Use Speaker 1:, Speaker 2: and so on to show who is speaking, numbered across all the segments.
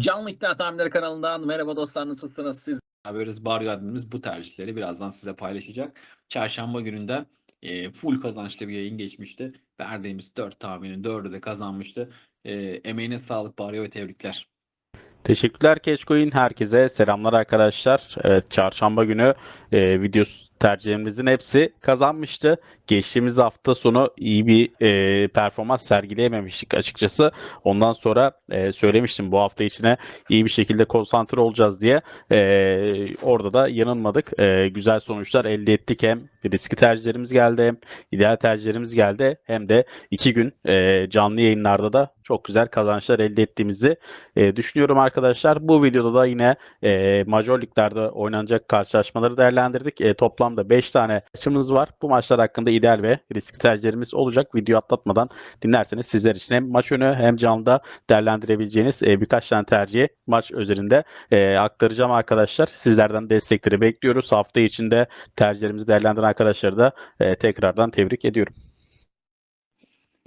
Speaker 1: Canlı İddia Tahminleri kanalından merhaba dostlar nasılsınız siz?
Speaker 2: Haberimiz Bar Yardımcımız bu tercihleri birazdan size paylaşacak. Çarşamba gününde e, full kazançlı bir yayın geçmişti. Verdiğimiz 4 tahminin 4'ü de kazanmıştı. E, emeğine sağlık Baryo ve tebrikler.
Speaker 3: Teşekkürler Keşkoy'un herkese selamlar arkadaşlar. Evet, çarşamba günü e, video tercihlerimizin hepsi kazanmıştı. Geçtiğimiz hafta sonu iyi bir e, performans sergileyememiştik açıkçası. Ondan sonra e, söylemiştim bu hafta içine iyi bir şekilde konsantre olacağız diye. E, orada da yanılmadık. E, güzel sonuçlar elde ettik. Hem riski tercihlerimiz geldi hem ideal tercihlerimiz geldi. Hem de iki gün e, canlı yayınlarda da çok güzel kazançlar elde ettiğimizi e, düşünüyorum arkadaşlar. Bu videoda da yine e, Major Lig'lerde oynanacak karşılaşmaları değerlendirdik. E, toplamda 5 tane maçımız var. Bu maçlar hakkında ideal ve riskli tercihlerimiz olacak. Video atlatmadan dinlerseniz sizler için hem maç önü hem canlıda değerlendirebileceğiniz e, birkaç tane tercihi maç özelinde e, aktaracağım arkadaşlar. Sizlerden destekleri bekliyoruz. Hafta içinde tercihlerimizi değerlendiren arkadaşları da e, tekrardan tebrik ediyorum.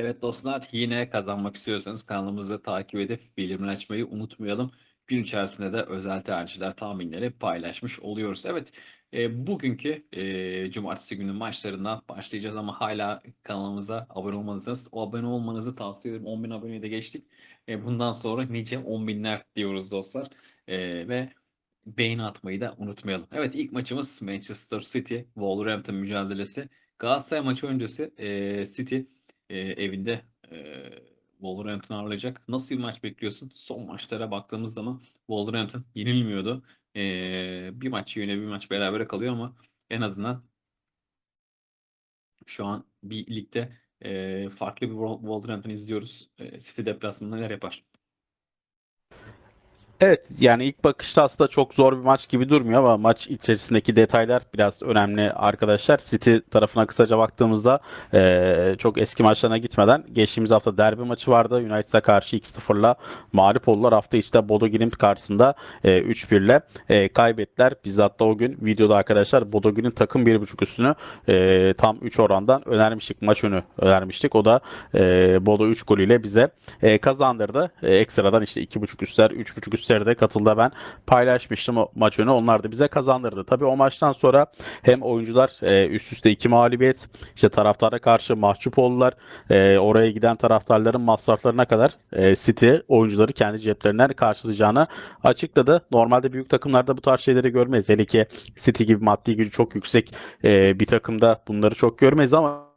Speaker 2: Evet dostlar yine kazanmak istiyorsanız kanalımızı takip edip bildirimleri unutmayalım. Gün içerisinde de özel tercihler, tahminleri paylaşmış oluyoruz. Evet, e, bugünkü e, cumartesi günü maçlarından başlayacağız ama hala kanalımıza abone olmadıysanız o abone olmanızı tavsiye ederim. 10.000 aboneyi de geçtik. E, bundan sonra nice 10 binler diyoruz dostlar. E, ve beğeni atmayı da unutmayalım. Evet ilk maçımız Manchester City Wolverhampton mücadelesi. Galatasaray maçı öncesi e, City e, evinde e, Wolverhampton ağırlayacak. Nasıl bir maç bekliyorsun? Son maçlara baktığımız zaman Wolverhampton yenilmiyordu. E, bir maç yine bir maç berabere kalıyor ama en azından şu an bir ligde e, farklı bir Wol- Wolverhampton izliyoruz. E, City deplasmanında neler yapar?
Speaker 3: Evet yani ilk bakışta aslında çok zor bir maç gibi durmuyor ama maç içerisindeki detaylar biraz önemli arkadaşlar. City tarafına kısaca baktığımızda eee, çok eski maçlarına gitmeden geçtiğimiz hafta derbi maçı vardı. United'a karşı 2-0'la mağlup oldular. Hafta içinde Bodo Glimt karşısında eee 3-1'le eee, kaybettiler. Biz hatta o gün videoda arkadaşlar Bodo Glimt takım 1.5 üstünü eee, tam 3 orandan önermiştik. Maç önü önermiştik. O da eee Bodo 3 golüyle bize eee, kazandırdı. Eee, ekstradan işte 2.5 üstler, 3.5 üstleri de katıldı ben paylaşmıştım o maç önü. Onlar da bize kazandırdı. Tabii o maçtan sonra hem oyuncular e, üst üste iki mağlubiyet, işte taraftara karşı mahcup oldular. E, oraya giden taraftarların masraflarına kadar e, City oyuncuları kendi ceplerinden karşılayacağını açıkladı. Normalde büyük takımlarda bu tarz şeyleri görmeyiz. Hele ki City gibi maddi gücü çok yüksek e, bir takımda bunları çok görmeyiz ama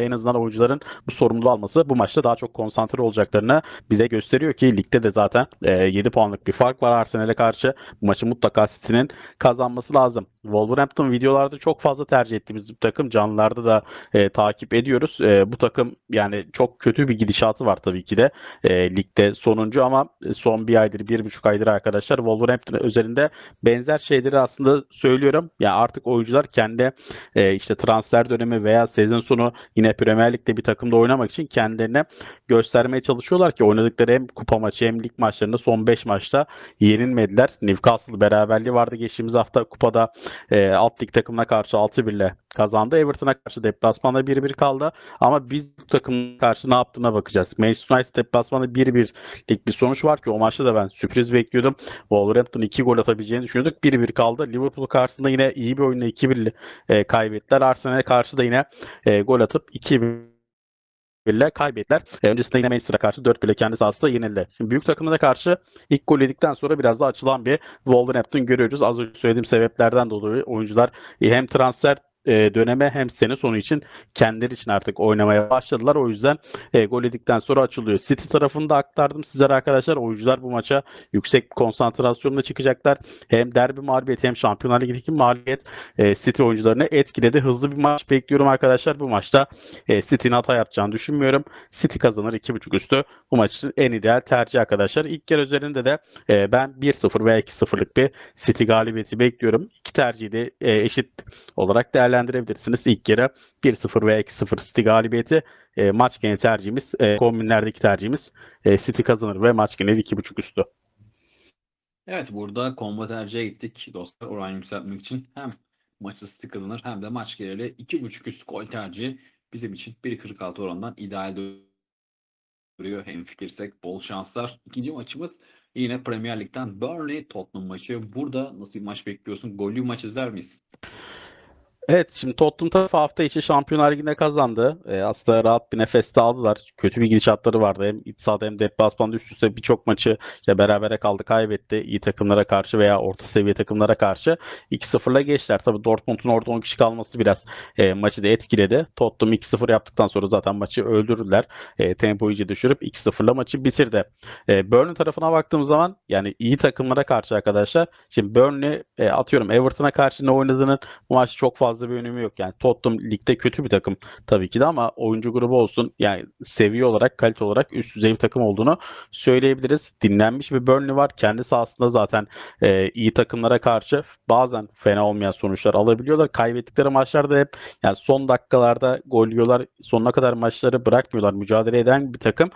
Speaker 3: en azından oyuncuların bu sorumluluğu alması bu maçta daha çok konsantre olacaklarını bize gösteriyor ki ligde de zaten e, 7 puanlık bir fark var Arsenal'e karşı. Bu maçı mutlaka City'nin kazanması lazım. Wolverhampton videolarda çok fazla tercih ettiğimiz bir takım. Canlılarda da e, takip ediyoruz. E, bu takım yani çok kötü bir gidişatı var tabii ki de. E, ligde sonuncu ama son bir aydır, bir buçuk aydır arkadaşlar Wolverhampton özelinde benzer şeyleri aslında söylüyorum. Yani artık oyuncular kendi e, işte transfer dönemi veya sezon sonu yine Premier Lig'de bir takımda oynamak için kendilerine göstermeye çalışıyorlar ki oynadıkları hem kupa maçı hem lig maçlarında son 5 maçta yenilmediler. Newcastle beraberliği vardı geçtiğimiz hafta kupada e, alt lig takımına karşı 6-1 ile kazandı. Everton'a karşı deplasmanda 1-1 kaldı. Ama biz bu takımın karşı ne yaptığına bakacağız. Manchester United deplasmanda 1-1'lik bir sonuç var ki o maçta da ben sürpriz bekliyordum. Wolverhampton 2 gol atabileceğini düşünüyorduk. 1-1 kaldı. Liverpool karşısında yine iyi bir oyunla 2-1 e, kaybettiler. Arsenal'e karşı da yine e, gol atıp 2-1 ile kaybettiler. E, öncesinde yine Manchester'a karşı 4 bile kendi sahasında yenildi. Şimdi büyük takımına karşı ilk gol yedikten sonra biraz da açılan bir Wolverhampton görüyoruz. Az önce söylediğim sebeplerden dolayı oyuncular e, hem transfer e, döneme hem sene sonu için kendileri için artık oynamaya başladılar. O yüzden e, gol yedikten sonra açılıyor. City tarafını da aktardım sizlere arkadaşlar. Oyuncular bu maça yüksek konsantrasyonla çıkacaklar. Hem derbi mağlubiyet hem Şampiyonlar Ligi'ndeki mağlubiyet e, City oyuncularını etkiledi. Hızlı bir maç bekliyorum arkadaşlar. Bu maçta e, City'nin hata yapacağını düşünmüyorum. City kazanır 2.5 üstü. Bu maç için en ideal tercih arkadaşlar. İlk yarı üzerinde de e, ben 1-0 veya 2-0'lık bir City galibiyeti bekliyorum. İki tercihi de e, eşit olarak değerlendirebilirsiniz. İlk yarı 1-0 veya 2-0 City galibiyeti. E, maç geneli tercihimiz, e, kombinlerdeki tercihimiz e, City kazanır ve maç geneli 2.5 üstü.
Speaker 2: Evet burada combo tercihe gittik dostlar oran yükseltmek için. Hem maçı City kazanır hem de maç geneli 2.5 üst gol tercihi bizim için 1.46 orandan ideal duruyor. Hem fikirsek bol şanslar. İkinci maçımız Yine Premier Lig'den Burnley Tottenham maçı. Burada nasıl bir maç bekliyorsun? Gollü maç izler miyiz?
Speaker 3: Evet şimdi Tottenham tarafı hafta içi Şampiyonlar Ligi'nde kazandı. Ee, aslında rahat bir nefes de aldılar. Kötü bir gidişatları vardı. Hem iç sahada hem deplasmanda üst üste birçok maçı işte berabere kaldı kaybetti. İyi takımlara karşı veya orta seviye takımlara karşı 2-0'la geçtiler. Tabii Dortmund'un orada 10 kişi kalması biraz e, maçı da etkiledi. Tottenham 2-0 yaptıktan sonra zaten maçı öldürdüler. E, tempoyu iyice düşürüp 2-0'la maçı bitirdi. E, Burnley tarafına baktığımız zaman yani iyi takımlara karşı arkadaşlar. Şimdi Burnley e, atıyorum Everton'a karşı ne oynadığının bu maç çok fazla bir önemi yok. Yani Tottenham ligde kötü bir takım tabii ki de ama oyuncu grubu olsun yani seviye olarak kalite olarak üst düzey bir takım olduğunu söyleyebiliriz. Dinlenmiş bir Burnley var. Kendi sahasında zaten e, iyi takımlara karşı bazen fena olmayan sonuçlar alabiliyorlar. Kaybettikleri maçlarda hep yani son dakikalarda gol yiyorlar. Sonuna kadar maçları bırakmıyorlar. Mücadele eden bir takım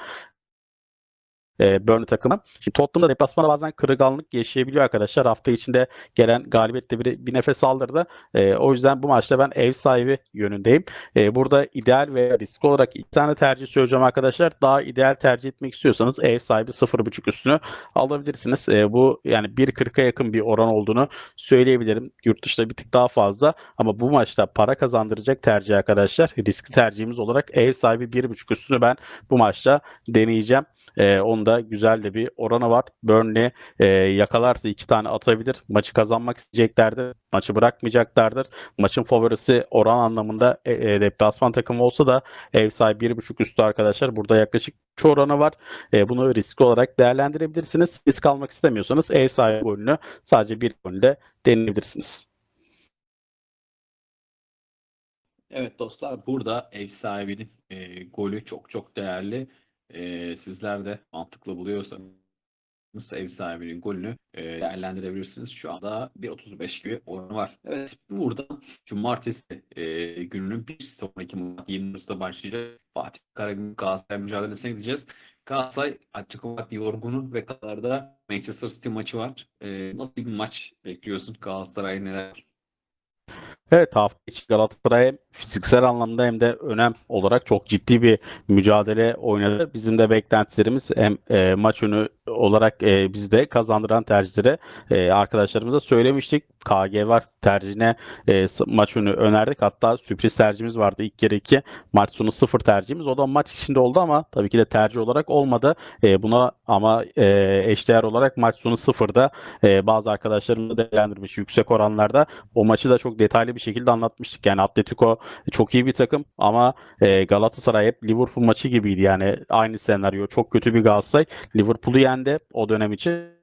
Speaker 3: e, Burnley takımı. Şimdi Tottenham'da deplasmanda bazen kırılganlık yaşayabiliyor arkadaşlar. Hafta içinde gelen galibiyetle bir, bir nefes aldırdı. E, o yüzden bu maçta ben ev sahibi yönündeyim. E, burada ideal ve risk olarak iki tane tercih söyleyeceğim arkadaşlar. Daha ideal tercih etmek istiyorsanız ev sahibi 0.5 üstünü alabilirsiniz. E, bu yani 1.40'a yakın bir oran olduğunu söyleyebilirim. Yurt dışında bir tık daha fazla ama bu maçta para kazandıracak tercih arkadaşlar. Riskli tercihimiz olarak ev sahibi 1.5 üstünü ben bu maçta deneyeceğim. Ee, onda güzel de bir oranı var. Burnley e, yakalarsa iki tane atabilir. Maçı kazanmak isteyeceklerdir. Maçı bırakmayacaklardır. Maçın favorisi oran anlamında e, e, deplasman takımı olsa da ev sahibi 1.5 üstü arkadaşlar. Burada yaklaşık 3 oranı var. E, bunu risk olarak değerlendirebilirsiniz. Risk almak istemiyorsanız ev sahibi golünü sadece bir golünde deneyebilirsiniz.
Speaker 2: Evet dostlar burada ev sahibinin e, golü çok çok değerli. E, sizler de mantıklı buluyorsanız ev sahibinin golünü e, değerlendirebilirsiniz. Şu anda 1.35 gibi oranı var. Evet burada cumartesi e, gününün bir sonraki maç 20'sinde başlayacak. Fatih Karagümrük Galatasaray mücadelesine gideceğiz. Galatasaray açık olarak yorgunu ve kadar da Manchester City maçı var. E, nasıl bir maç bekliyorsun? Galatasaray neler?
Speaker 3: Evet hafta içi Galatasaray hem fiziksel anlamda hem de önem olarak çok ciddi bir mücadele oynadı. Bizim de beklentilerimiz hem e, maç önü olarak e, biz de kazandıran tercihleri e, arkadaşlarımıza söylemiştik. KG var tercihine e, maç önü önerdik. Hatta sürpriz tercihimiz vardı. İlk kere 2 maç sonu 0 tercihimiz. O da maç içinde oldu ama tabii ki de tercih olarak olmadı. E, buna ama e, eşdeğer olarak maç sonu 0'da e, bazı arkadaşlarımız da değerlendirmiş yüksek oranlarda. O maçı da çok detaylı bir şekilde anlatmıştık. Yani Atletico çok iyi bir takım ama e, Galatasaray hep Liverpool maçı gibiydi. Yani aynı senaryo. Çok kötü bir Galatasaray. Liverpool'u yendi o dönem için.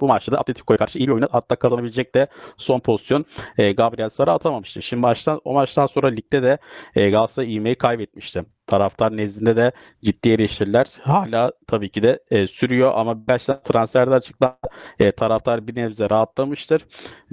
Speaker 3: Bu maçta da Atletico'ya karşı iyi bir oynadı. Hatta kazanabilecek de son pozisyon e, Gabriel Sara atamamıştı. Şimdi maçtan o maçtan sonra ligde de e, Galatasaray ivmeyi kaybetmişti. Taraftar nezdinde de ciddi eleştiriler hala tabii ki de e, sürüyor ama tane transferde açıklar e, taraftar bir nebze rahatlamıştır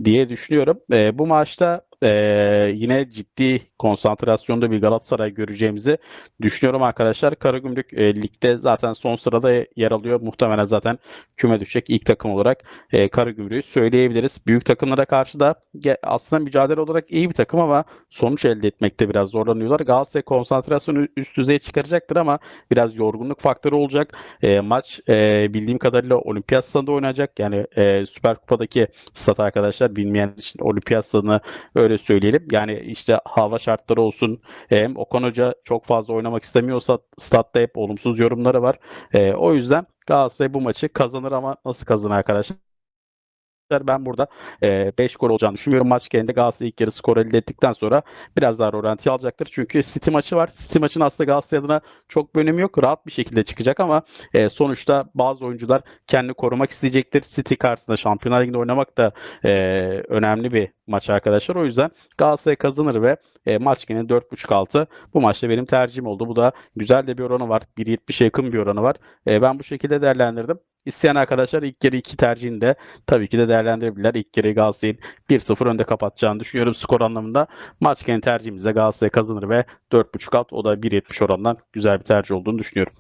Speaker 3: diye düşünüyorum. E, bu maçta e, yine ciddi konsantrasyonda bir Galatasaray göreceğimizi düşünüyorum arkadaşlar. Karagümrük e, ligde zaten son sırada yer alıyor. Muhtemelen zaten küme düşecek ilk takım olarak e, Karagümrük'ü söyleyebiliriz. Büyük takımlara karşı da aslında mücadele olarak iyi bir takım ama sonuç elde etmekte biraz zorlanıyorlar. Galatasaray konsantrasyonu üst düzeye çıkaracaktır ama biraz yorgunluk faktörü olacak. E, maç e, bildiğim kadarıyla olimpiyat stadında oynayacak. Yani e, Süper Kupa'daki stat arkadaşlar bilmeyen için olimpiyat stadını öyle söyleyelim. Yani işte hava şartları olsun hem Okan Hoca çok fazla oynamak istemiyorsa statta hep olumsuz yorumları var. E, o yüzden Galatasaray bu maçı kazanır ama nasıl kazanır arkadaşlar? Ben burada 5 gol olacağını düşünmüyorum. Maç genelinde Galatasaray ilk yarı skor elde ettikten sonra biraz daha rolanti alacaktır. Çünkü City maçı var. City maçın aslında Galatasaray adına çok bir önemi yok. Rahat bir şekilde çıkacak ama e, sonuçta bazı oyuncular kendini korumak isteyecektir. City karşısında Şampiyonlar Ligi'nde oynamak da e, önemli bir maç arkadaşlar. O yüzden Galatasaray kazanır ve e, maç genelinde 4.5 altı bu maçta benim tercihim oldu. Bu da güzel de bir oranı var. 1.70'e yakın bir oranı var. E, ben bu şekilde değerlendirdim. İsteyen arkadaşlar ilk yarı iki tercihini de tabii ki de değerlendirebilirler. İlk yarı Galatasaray'ın 1-0 önde kapatacağını düşünüyorum skor anlamında. Maç genel tercihimizde Galatasaray kazanır ve 4.5 alt o da 1.70 orandan güzel bir tercih olduğunu düşünüyorum.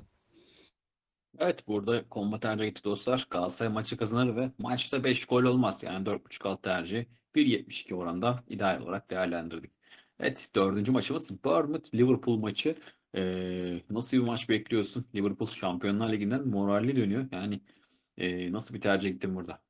Speaker 2: Evet burada combat tercih gitti dostlar. Galatasaray maçı kazanır ve maçta 5 gol olmaz. Yani 4.5 alt tercih 1.72 oranda ideal olarak değerlendirdik. Evet dördüncü maçımız Bournemouth Liverpool maçı. Ee, nasıl bir maç bekliyorsun? Liverpool Şampiyonlar Ligi'nden moralli dönüyor. Yani E, nasıl bir tercih gittin burada?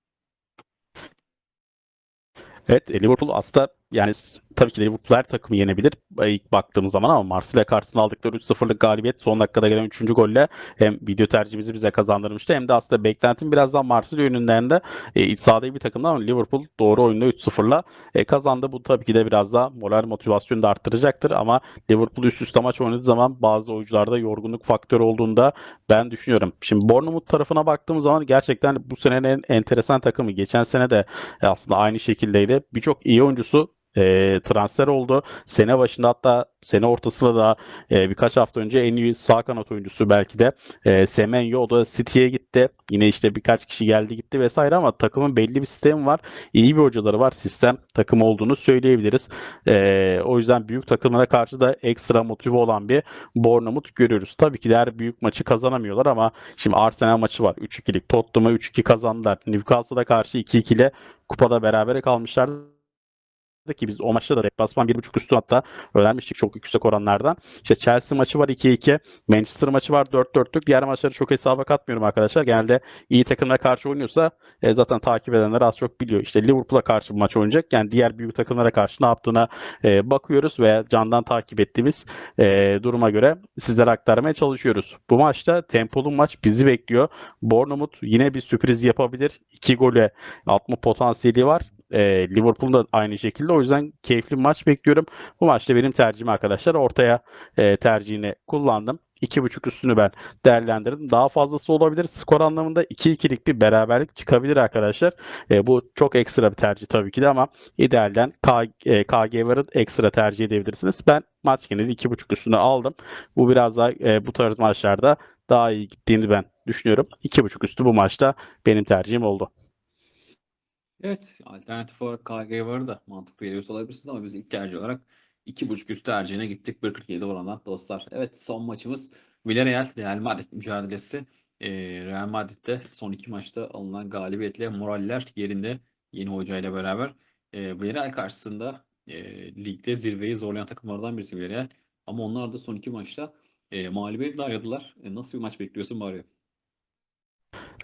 Speaker 3: Evet, e, Liverpool aslında yani tabii ki Liverpool her takımı yenebilir e, ilk baktığımız zaman ama Marsilya karşısında aldıkları 3-0'lık galibiyet son dakikada gelen 3. golle hem video tercihimizi bize kazandırmıştı hem de aslında beklentim biraz daha Marsilya yönünden de e, iç sahada bir takımdı ama Liverpool doğru oyunda 3-0'la e, kazandı. Bu tabii ki de biraz daha moral motivasyonu da arttıracaktır ama Liverpool üst üste maç oynadığı zaman bazı oyuncularda yorgunluk faktörü olduğunda ben düşünüyorum. Şimdi Bournemouth tarafına baktığımız zaman gerçekten bu senenin en enteresan takımı. Geçen sene de e, aslında aynı şekildeydi. Birçok iyi oyuncusu e, transfer oldu. Sene başında hatta sene ortasında da e, birkaç hafta önce en iyi sağ kanat oyuncusu belki de e, Semenyo da City'ye gitti. Yine işte birkaç kişi geldi gitti vesaire ama takımın belli bir sistemi var. İyi bir hocaları var. Sistem takımı olduğunu söyleyebiliriz. E, o yüzden büyük takımlara karşı da ekstra motive olan bir Bournemouth görüyoruz. Tabii ki de her büyük maçı kazanamıyorlar ama şimdi Arsenal maçı var. 3-2'lik. Tottenham'a 3-2 kazandılar. Newcastle'a karşı 2-2 ile kupada berabere kalmışlardı ki biz o maçta da deplasman 1.5 üstü hatta öğrenmiştik çok yüksek oranlardan. İşte Chelsea maçı var 2-2. Manchester maçı var 4-4'lük. Diğer maçları çok hesaba katmıyorum arkadaşlar. Genelde iyi takımlara karşı oynuyorsa e, zaten takip edenler az çok biliyor. İşte Liverpool'a karşı bir maç oynayacak. Yani diğer büyük takımlara karşı ne yaptığına e, bakıyoruz ve candan takip ettiğimiz e, duruma göre sizlere aktarmaya çalışıyoruz. Bu maçta tempolu maç bizi bekliyor. Bournemouth yine bir sürpriz yapabilir. 2 gole atma potansiyeli var. E, Liverpool da aynı şekilde. O yüzden keyifli maç bekliyorum. Bu maçta benim tercihim arkadaşlar. Ortaya e, tercihini kullandım. 2.5 üstünü ben değerlendirdim. Daha fazlası olabilir. Skor anlamında 2-2'lik bir beraberlik çıkabilir arkadaşlar. E, bu çok ekstra bir tercih tabii ki de ama idealden K, e, ekstra tercih edebilirsiniz. Ben maç geneli 2.5 üstünü aldım. Bu biraz daha e, bu tarz maçlarda daha iyi gittiğini ben düşünüyorum. 2.5 üstü bu maçta benim tercihim oldu.
Speaker 2: Evet, alternatif olarak KG varı da mantıklı geliyor olabilirsiniz ama biz ilk tercih olarak 2.5 üst tercihine gittik 1.47 orandan dostlar. Evet son maçımız Villarreal Real Madrid mücadelesi. Ee, Real Madrid'de son iki maçta alınan galibiyetle moraller yerinde yeni hocayla beraber. Ee, Villarreal karşısında e, ligde zirveyi zorlayan takımlardan birisi Villarreal. Ama onlar da son iki maçta e, mağlubiyetle ayrıldılar. E, nasıl bir maç bekliyorsun Mario?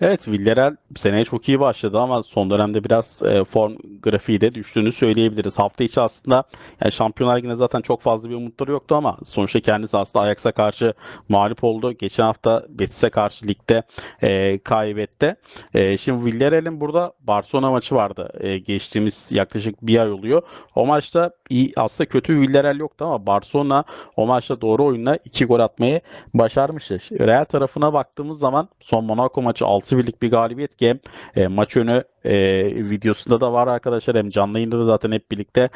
Speaker 3: Evet, Villarreal seneye çok iyi başladı ama son dönemde biraz e, form grafiği de düştüğünü söyleyebiliriz. Hafta içi aslında yani Şampiyonlar Ligi'nde zaten çok fazla bir umutları yoktu ama sonuçta kendisi aslında Ajax'a karşı mağlup oldu. Geçen hafta Betis'e karşı ligde e, kaybetti. E, şimdi Villarreal'in burada Barcelona maçı vardı. E, geçtiğimiz yaklaşık bir ay oluyor. O maçta iyi aslında kötü Villarreal yoktu ama Barcelona o maçta doğru oyunla iki gol atmayı başarmıştı. Real tarafına baktığımız zaman son Monaco maçı 6-1'lik bir galibiyet ki hem e, maç önü e, videosunda da var arkadaşlar hem canlı yayında da zaten hep birlikte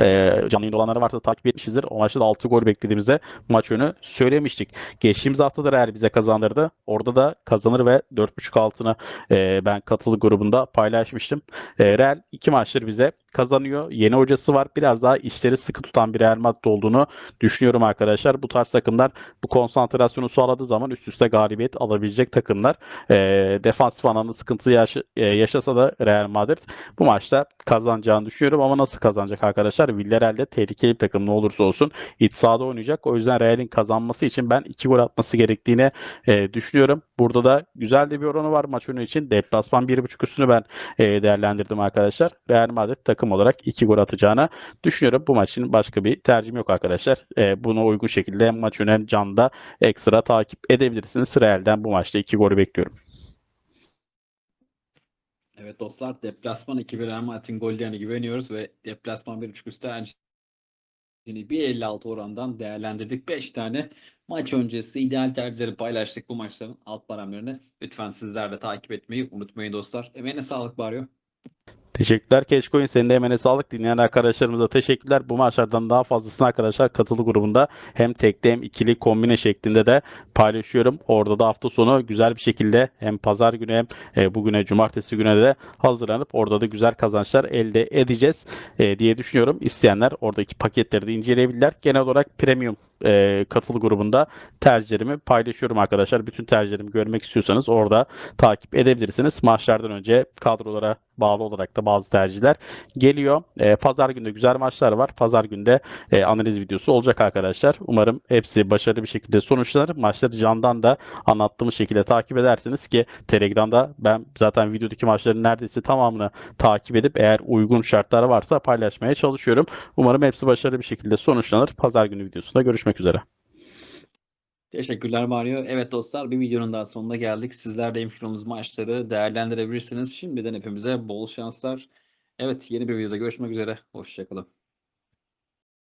Speaker 3: e, canlı yayında olanları varsa takip etmişizdir. O maçta da 6 gol beklediğimizde maç önü söylemiştik. Geçtiğimiz hafta da Real bize kazandırdı. Orada da kazanır ve 4.5 altına e, ben katılı grubunda paylaşmıştım. E, Real iki maçtır bize kazanıyor. Yeni hocası var. Biraz daha işleri sıkı tutan bir Real Madrid olduğunu düşünüyorum arkadaşlar. Bu tarz takımlar bu konsantrasyonu sağladığı zaman üst üste galibiyet alabilecek takımlar. E, defansif anlamda sıkıntı yaş- e, yaşasa da Real Madrid bu maçta kazanacağını düşünüyorum ama nasıl kazanacak arkadaşlar? Villarreal de tehlikeli bir takım ne olursa olsun iç sahada oynayacak. O yüzden Real'in kazanması için ben 2 gol atması gerektiğini e, düşünüyorum. Burada da güzel de bir oranı var maç önü için. Deplasman 1.5 üstünü ben e, değerlendirdim arkadaşlar. Real Madrid takım olarak 2 gol atacağını düşünüyorum. Bu maçın başka bir tercihim yok arkadaşlar. E, buna uygun şekilde hem maç önü hem canda ekstra takip edebilirsiniz. Real'den bu maçta 2 golü bekliyorum.
Speaker 2: Evet dostlar deplasman 2-1 Real Madrid'in gollerine güveniyoruz ve deplasman 1.5 üst tercihini 1.56 orandan değerlendirdik. 5 tane maç öncesi ideal tercihleri paylaştık bu maçların alt parametrini. Lütfen sizler de takip etmeyi unutmayın dostlar. Emeğine sağlık Baryo.
Speaker 3: Teşekkürler Keşkoyun. Senin de emeğine sağlık. Dinleyen arkadaşlarımıza teşekkürler. Bu maçlardan daha fazlasını arkadaşlar katılı grubunda hem tekli hem ikili kombine şeklinde de paylaşıyorum. Orada da hafta sonu güzel bir şekilde hem pazar günü hem e, bugüne cumartesi güne de hazırlanıp orada da güzel kazançlar elde edeceğiz e, diye düşünüyorum. İsteyenler oradaki paketleri de inceleyebilirler. Genel olarak premium e, katılı grubunda tercihlerimi paylaşıyorum arkadaşlar. Bütün tercihlerimi görmek istiyorsanız orada takip edebilirsiniz. Maçlardan önce kadrolara bağlı olarak da bazı tercihler geliyor. E, Pazar günü güzel maçlar var. Pazar günde e, analiz videosu olacak arkadaşlar. Umarım hepsi başarılı bir şekilde sonuçlanır. Maçları candan da anlattığımız şekilde takip edersiniz ki Telegram'da ben zaten videodaki maçların neredeyse tamamını takip edip eğer uygun şartlar varsa paylaşmaya çalışıyorum. Umarım hepsi başarılı bir şekilde sonuçlanır. Pazar günü videosunda görüşmek üzere.
Speaker 2: Teşekkürler Mario. Evet dostlar bir videonun daha sonuna geldik. Sizler de infilomuz maçları değerlendirebilirsiniz. Şimdiden hepimize bol şanslar. Evet yeni bir videoda görüşmek üzere. Hoşçakalın.